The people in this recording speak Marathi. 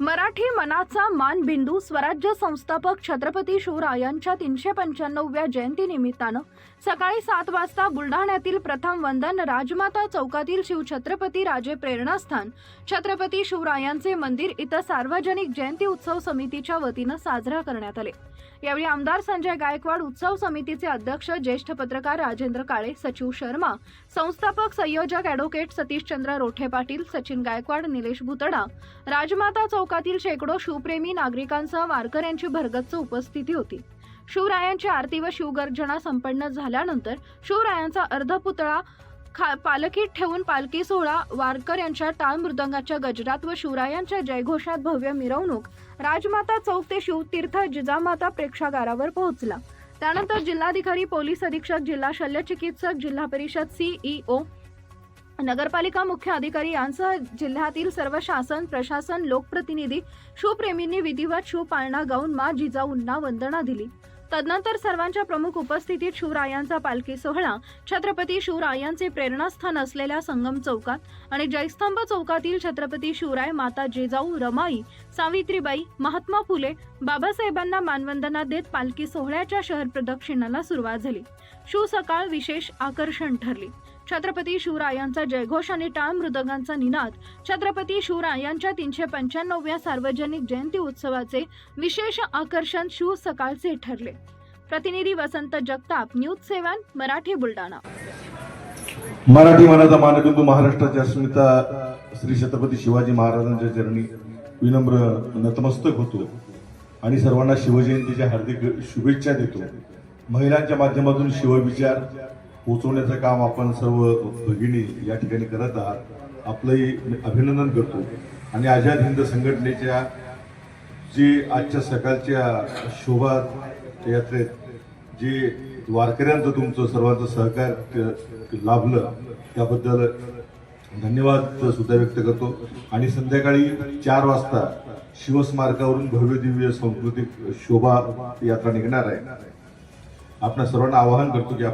मराठी मनाचा मानबिंदू स्वराज्य संस्थापक छत्रपती शिवरायांच्या तीनशे पंच्याण्णव्या जयंतीनिमित्तानं सकाळी सात वाजता बुलढाण्यातील प्रथम वंदन राजमाता चौकातील शिवछत्रपती राजे प्रेरणास्थान छत्रपती शिवरायांचे मंदिर इथं सार्वजनिक जयंती उत्सव समितीच्या वतीनं साजरा करण्यात आले. यावेळी आमदार संजय गायकवाड उत्सव समितीचे अध्यक्ष ज्येष्ठ पत्रकार राजेंद्र काळे सचिव शर्मा संस्थापक संयोजक ॲडव्होकेट सतीशचंद्र रोठे पाटील सचिन गायकवाड निलेश भुतडा राजमाता चौक चौकातील शेकडो शिवप्रेमी नागरिकांसह वारकऱ्यांची भरगच्च उपस्थिती होती. शिवरायांची आरती व शिवगर्जना संपन्न झाल्यानंतर शिवरायांचा अर्धपुतळा खा पालखीत ठेवून पालखी सोहळा वारकऱ्यांच्या टाळ मृदंगाच्या गजरात व शिवरायांच्या जयघोषात भव्य मिरवणूक राजमाता चौक ते शिवतीर्थ जिजामाता प्रेक्षागारावर पोहोचला. त्यानंतर जिल्हाधिकारी पोलीस अधीक्षक जिल्हा शल्यचिकित्सक जिल्हा परिषद सीईओ नगरपालिका मुख्य अधिकारी यांसह जिल्ह्यातील सर्व शासन प्रशासन लोकप्रतिनिधी शिवप्रेमींनी विधिवत शिवपाळणा गाऊन मा जिजाऊंना वंदना दिली. तदनंतर सर्वांच्या प्रमुख उपस्थितीत शिवरायांचा पालखी सोहळा छत्रपती शिवरायांचे प्रेरणास्थान असलेल्या संगम चौकात आणि जयस्तंभ चौकातील छत्रपती शिवराय माता जिजाऊ रमाई सावित्रीबाई महात्मा फुले बाबासाहेबांना मानवंदना देत पालखी सोहळ्याच्या शहर प्रदक्षिणाला सुरुवात झाली. शिव सकाळ विशेष आकर्षण ठरली. छत्रपती शिवरायांचा जयघोष आणि टाळ मृदगांचा निनाद. छत्रपती शिवरायांच्या तीनशे पंच्याण्णवव्या सार्वजनिक जयंती उत्सवाचे विशेष आकर्षण शिव सकाळचे ठरले. प्रतिनिधी वसंत जगताप न्यूज सेवन मराठी बुलढाणा. मराठी मनाचा मानबिंदू महाराष्ट्राच्या अस्मिता श्री छत्रपती शिवाजी महाराजांच्या चरणी विनम्र नतमस्तक होतो आणि सर्वांना शिवजयंतीच्या हार्दिक शुभेच्छा देतो. महिलांच्या माध्यमातून शिवविचार पोचवण्याचं काम आपण सर्व भगिनी या ठिकाणी करत आहात. आपलंही अभिनंदन करतो. आणि आझाद हिंद संघटनेच्या जे आजच्या सकाळच्या शोभा यात्रेत जे वारकऱ्यांचं तुमचं सर्वांचं सहकार लाभलं त्याबद्दल धन्यवाद सुद्धा व्यक्त करतो. आणि संध्याकाळी चार वाजता शिवस्मारकावरून भव्य दिव्य सांस्कृतिक शोभा यात्रा निघणार आहे. आपल्या सर्वांना आवाहन करतो की